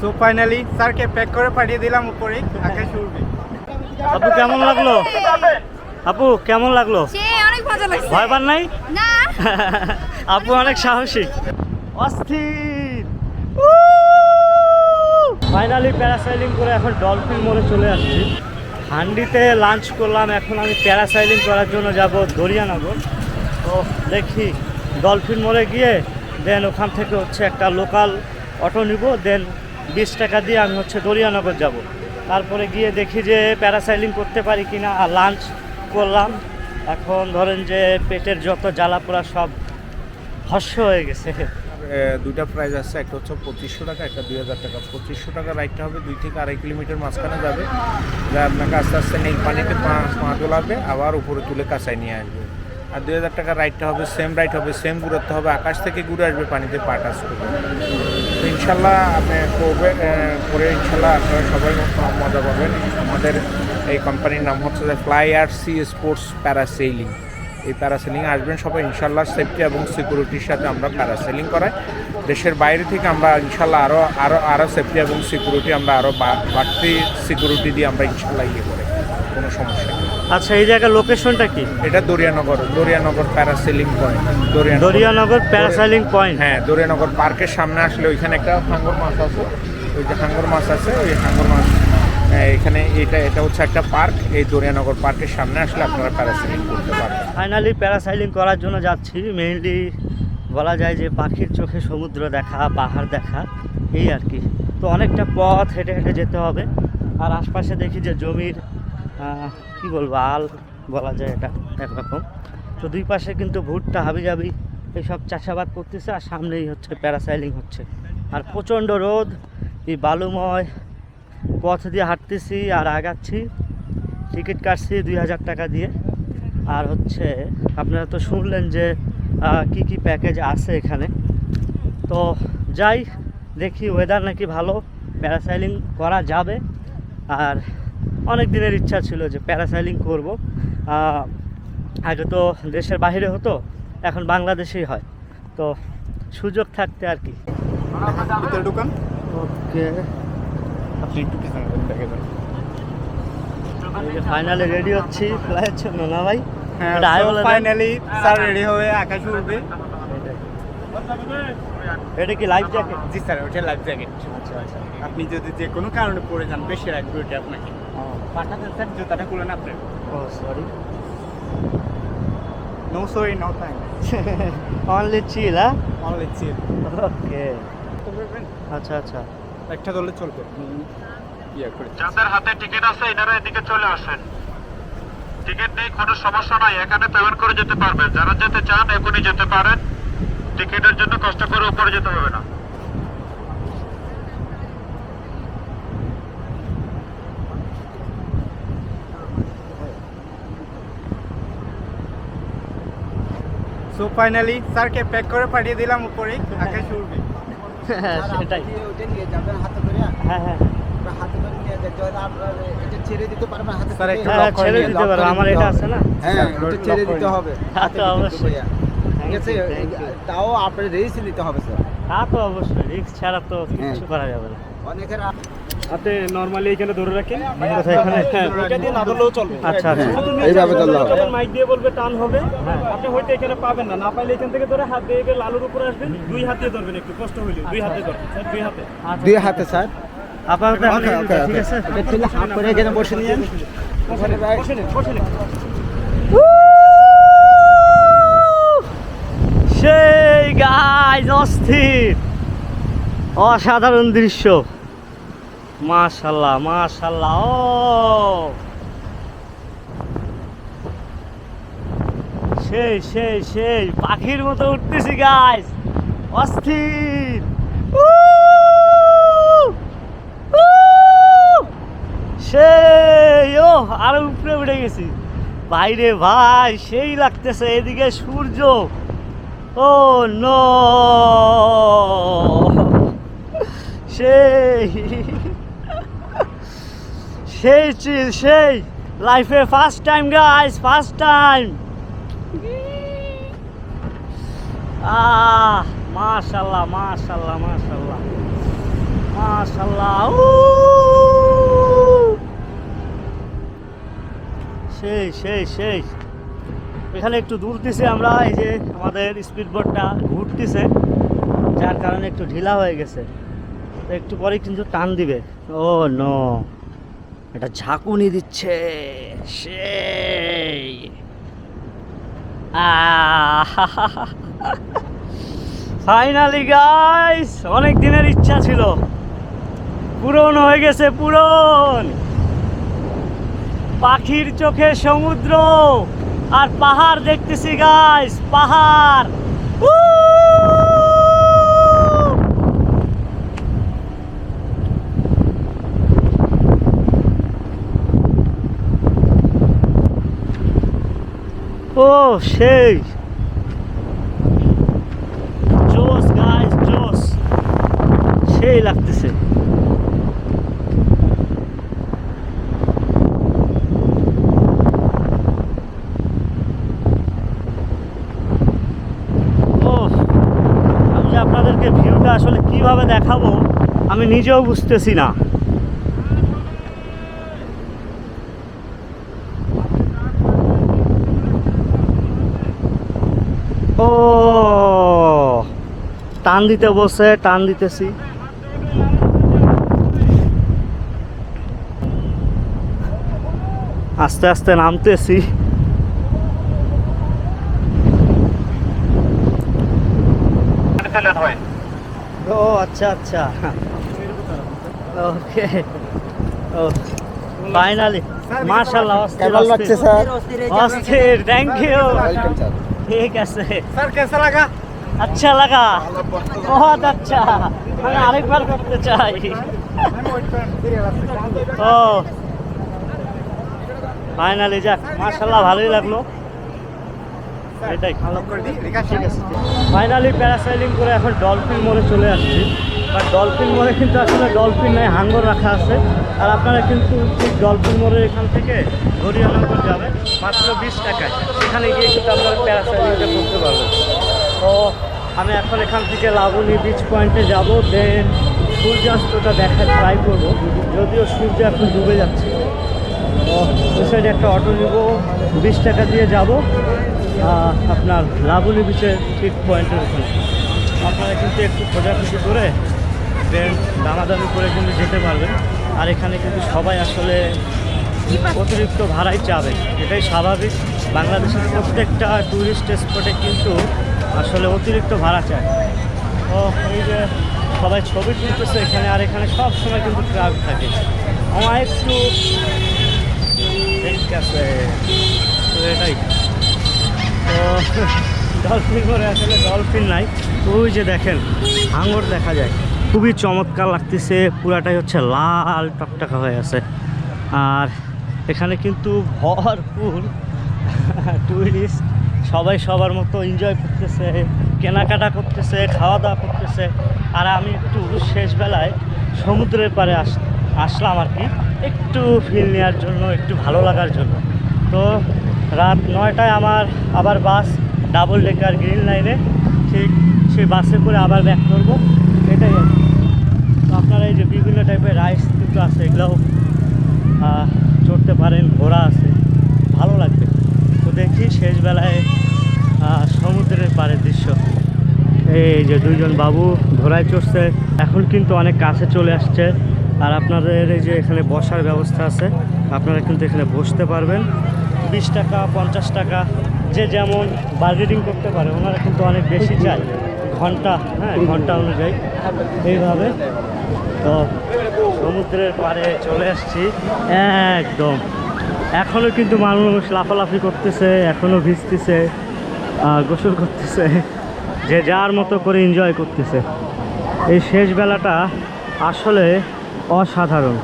So finally স্যারকে pack করে পাঠিয়ে দিলাম উপরে আকাশ উড়বে। আপু কেমন লাগল? আপু কেমন লাগল? অনেক মজা লাগছে। ভয় পান নাই? না। আপু অনেক সাহসী। অস্থির। ফাইনালি প্যারাসাইলিং করে এখন ডলফিন মোড়ে চলে আসছি। হান্ডিতে লাঞ্চ করলাম এখন আমি প্যারাসাইলিং করার জন্য যাব দরিয়ানগর। তো দেখি ডলফিন মোড়ে গিয়ে দেন ওখান থেকে হচ্ছে একটা লোকাল অটো নিব, দেন বিশ টাকা দিয়ে আমি হচ্ছে দরিয়ানগর যাব। তারপরে গিয়ে দেখি যে প্যারাসাইলিং করতে পারি কি না আর লাঞ্চ করলাম। এখন ধরেন যে পেটের যত জ্বালা পোড়া সব হস্য হয়ে গেছে। দুইটা প্রাইস আছে, একটা হচ্ছে পঁচিশশো টাকা, একটা দুই হাজার টাকা। পঁচিশশো টাকা রাইডটা হবে দুই থেকে আড়াই কিলোমিটার মাঝখানে যাবে। আপনাকে আস্তে আস্তে নেই, পানিতে পা পা আবার উপরে তুলে কাঁচায় নিয়ে আসবে। আর দুই হাজার টাকা রাইডটা হবে সেম রাইড হবে সেম ঘুরতে হবে, আকাশ থেকে ঘুরে আসবে পানিতে পা টাচ করবে তো ইনশাল্লাহ আপনি করবে করে ইনশাল্লাহ আপনারা সবাই মজা পাবেন। আমাদের এই কোম্পানির নাম হচ্ছে যে ফ্লাই আর সি স্পোর্টস প্যারাসেইলিং এই প্যারাসেলিং আসবেন সবাই, ইনশাল্লাহ সেফটি এবং সিকিউরিটির সাথে আমরা প্যারাসেলিং করাই। দেশের বাইরে থেকে আমরা ইনশাল্লাহ আরও আরও আরও সেফটি এবং সিকিউরিটি আমরা আরও বাড়তি সিকিউরিটি দিয়ে আমরা ইনশাল্লাহ ইয়ে করি, কোনো সমস্যা আচ্ছা এই জায়গার লোকেশনটা কি? এটা Dariyanagar Dariyanagar parasailing point Dariyanagar. Dariyanagar parasailing point হ্যাঁ দরিয়ানগর পার্কের সামনে আসলে ওইখানে একটা হাঙ্গর মাছ আছে। ওই যে হাঙ্গর মাছ আছে ওই হাঙ্গর মাছ হ্যাঁ, এখানে এটা এটা হচ্ছে একটা পার্ক এই দরিয়ানগর পার্কের সামনে আসলে আপনারা প্যারাসেলিং করতে পারবেন। ফাইনালি প্যারাসাইলিং করার জন্য যাচ্ছি। মেইনলি বলা যায় যে পাখির চোখে সমুদ্র দেখা পাহাড় দেখা এই আর কি। তো অনেকটা পথ হেঁটে হেঁটে যেতে হবে। আর আশপাশে দেখি যে জমির কি বলব, আল বলা যায় এটা একরকম। তো দুই পাশে কিন্তু ভুট্টা হাবিজাবি এইসব চাষাবাদ করতেছে, আর সামনেই হচ্ছে প্যারাসাইলিং হচ্ছে। আর প্রচণ্ড রোদ, এই বালুময় পথ দিয়ে হাঁটতেছি আর আগাচ্ছি। টিকিট কাটছি দুই হাজার টাকা দিয়ে। আর হচ্ছে, আপনারা তো শুনলেন যে কি কি প্যাকেজ আছে এখানে। তো যাই, দেখি ওয়েদার নাকি ভালো প্যারাসাইলিং করা যাবে। আর অনেক দিনের ইচ্ছা ছিল যে প্যারাসাইলিং করব। আগে তো দেশের বাইরে হতো এখন বাংলাদেশেই হয়। তো সুযোগ থাকতে আর কি। ওকে। আপনি একটু। ফাইনালি রেডি হচ্ছি ফ্লাইয়ের জন্য না ভাই? হ্যাঁ। ফাইনালি স্যার রেডি হবে আকাশ উড়বে। এটা কি লাইফ জ্যাকেট জি স্যার ওটা লাইফ জ্যাকেট আচ্ছা আচ্ছা। আপনি যদি যে কোনো কারণে পড়ে যান বেশি রাখবে ওটা আপনাকে। পাঠাতেন স্যার জুতাটা খুলেন আপনি ও sorry no sorry no thank only chill হ্যাঁ অনলি চিল ওকে আচ্ছা আচ্ছা। একটা দলে চলবে। ইয়ে করে যাদের হাতে টিকিট আছে এনারা এদিকে চলে আসেন। টিকিট নেই কোনো সমস্যা নাই। এখানে পেমেন্ট করে যেতে পারবেন। যারা যেতে চান এখনই যেতে পারেন। টিকিটের জন্য কষ্ট করে উপরে যেতে হবে না। সো ফাইনালি স্যারকে প্যাক করে পাঠিয়ে দিলাম উপরে আকাশ উড়বে। সেটাই। ওটা নিয়ে যাবেন হাতে করে হ্যাঁ? হ্যাঁ এটা ছেড়ে দিতে পারবেন হাতে স্যার, একটু হ্যাঁ করে ছেড়ে দিতে পারো আমার এটা আছে না। হ্যাঁ ছেড়ে দিতে হবে। হ্যাঁ, হাতে অবশ্যই। ঠিক আছে. তাও আপনার রেজিস্ট্রি নিতে হবে স্যার। তা তো অবশ্যই রিস্ক ছাড়া তো হ্যাঁ। কিছু করা যাবে না। অনেকের হাতে নরমালি এখানে ধরে রাখেন। এখানে? ওইটা দিয়ে না ধরলেও চলবে আচ্ছা আচ্ছা। এইভাবে ধরলে। যখন মাইক দিয়ে বলবে টান হবে। আপনি হয়তো এখানে পাবেন না। না পাইলে এখান থেকে ধরে হাত দিয়ে গিয়ে লালুর উপরে আসবেন। দুই হাত ধরবেন একটু কষ্ট হইলে। দুই হাতে ধরবেন স্যার দুই হাতে। দুই হাতে স্যার। আপাতত ঠিক আছে? এটা হাত করে এখানে বসে নিয়ে বসে নিন বসে নিন সেই গাইজ অস্থির। অসাধারণ দৃশ্য। মাশাল্লাহ মাশাল্লাহ, ও। সেই সেই সেই, পাখির মতো উঠতেছি গাইজ অস্থির! সেই, ও, আরও উপরে উঠে গেছি। বাইরে ভাই, সেই লাগতেছে, এদিকে সূর্য। ও, ন। সেই। সেই চিল, সেই লাইফে first time guys first time ah মাশাল্লাহ মাশাল্লাহ মাশাল্লাহ মাশাল্লাহ! সেই সেই সেই। এখানে একটু দূর দিছে আমরা, এই যে আমাদের স্পিড বোটটা ঘুরতেছে, যার কারণে একটু ঢিলা হয়ে গেছে। একটু পরে কিন্তু টান দিবে। ও নো এটা ঝাঁকুনি দিচ্ছে। ফাইনালি গাইস অনেক দিনের ইচ্ছা ছিল। পূরণ হয়ে গেছে, পূরণ। পাখির চোখে সমুদ্র আর পাহাড় দেখতেছি গাইস পাহাড়। ও, সেই। জোস গাইস জোস। সেই লাগতেছে। আপনাদেরকে ভিউটা আসলে কীভাবে দেখাবো, আমি নিজেও বুঝতেছি না ও টান দিতে বসে টান দিতেছি। আস্তে আস্তে নামতেছি। ও আচ্ছা আচ্ছা। ওকে। ও ফাইনালি মাশাআল্লাহ অস্থির অস্থির। থ্যাংক ইউ ঠিক আছে। স্যার কেসা লাগা? আচ্ছা লাগা। বহুত আচ্ছা। আমি আরেকবার করতে চাই। ও। ফাইনালি যাক মার্শাল্লাহ ভালোই লাগল। এটাই। ফাইনালি প্যারাসাইলিং করে এখন ডলফিন মোড়ে চলে আসছি। আর ডলফিন মোড়ে কিন্তু আসলে ডলফিন নাই, হাঙ্গর রাখা আছে। আর আপনারা কিন্তু ঠিক ডলফিন মোড়ের এখান থেকে গড়িয়ানগর যাবে মাত্র বিশ টাকায়। সেখানে গিয়ে কিন্তু আপনারা প্যারাসাইলিংটা করতে পারবেন। তো আমি এখন এখান থেকে লাবণী বিচ পয়েন্টে যাব দেন সূর্যাস্তটা দেখার ট্রাই করব। যদিও সূর্য এখন ডুবে যাচ্ছে। তো ওই সাইডে একটা অটো নিব, বিশ টাকা দিয়ে যাব আপনার লাবণী বিচের ঠিক পয়েন্টের ওখানে। আপনারা কিন্তু একটু খোঁজাখুঁজি করে দেন দামাদামি করে কিন্তু যেতে পারবেন। আর এখানে কিন্তু সবাই আসলে অতিরিক্ত ভাড়াই চাবে এটাই স্বাভাবিক। বাংলাদেশের প্রত্যেকটা ট্যুরিস্ট স্পটে কিন্তু আসলে অতিরিক্ত ভাড়া চায় ও, এই যে সবাই ছবি তুলতেছে এখানে, আর এখানে সব সময় কিন্তু ক্রাউড থাকে। আমার একটু আছে। তো এটাই। তো ডলফিন করে আসলে ডলফিন নাই। ওই যে দেখেন, হাঙর দেখা যায়। খুবই চমৎকার লাগতেছে, পুরাটাই হচ্ছে লাল টকটকা হয়ে আছে। আর এখানে কিন্তু ভরপুর টুরিস্ট সবাই সবার মতো এনজয় করতেছে, কেনাকাটা করতেছে খাওয়া দাওয়া করতেছে। আর আমি একটু শেষ বেলায় সমুদ্রের পাড়ে আস, আসলাম আর কি, একটু ফিল নেওয়ার জন্য, একটু ভালো লাগার জন্য। তো রাত নয়টায় আমার আবার বাস ডাবল ডেকার গ্রিন লাইনে ঠিক সেই বাসে করে আবার ব্যাক করব, এটাই আর তো আপনারা এই যে বিভিন্ন টাইপের রাইস কিন্তু আছে, এগুলোও চড়তে পারেন ঘোরা আছে, ভালো লাগবে। দেখি শেষবেলায় সমুদ্রের পাড়ের দৃশ্য। এই যে দুইজন বাবু ঘোড়ায় চড়ছে, এখন কিন্তু অনেক কাছে চলে আসছে। আর আপনাদের এই যে এখানে বসার ব্যবস্থা আছে, আপনারা কিন্তু এখানে বসতে পারবেন। বিশ টাকা, পঞ্চাশ টাকা, যে যেমন বার্গেটিং করতে পারে, ওনারা কিন্তু অনেক বেশি চায়। ঘণ্টা হ্যাঁ ঘণ্টা অনুযায়ী। এইভাবে। তো সমুদ্রের পাড়ে চলে আসছি। একদম। এখনও কিন্তু মানুষ লাফালাফি করতেছে এখনও ভিজতেছে গোসল করতেছে, যে যার মতো করে এনজয় করতেছে। এই শেষ বেলাটা আসলে অসাধারণ।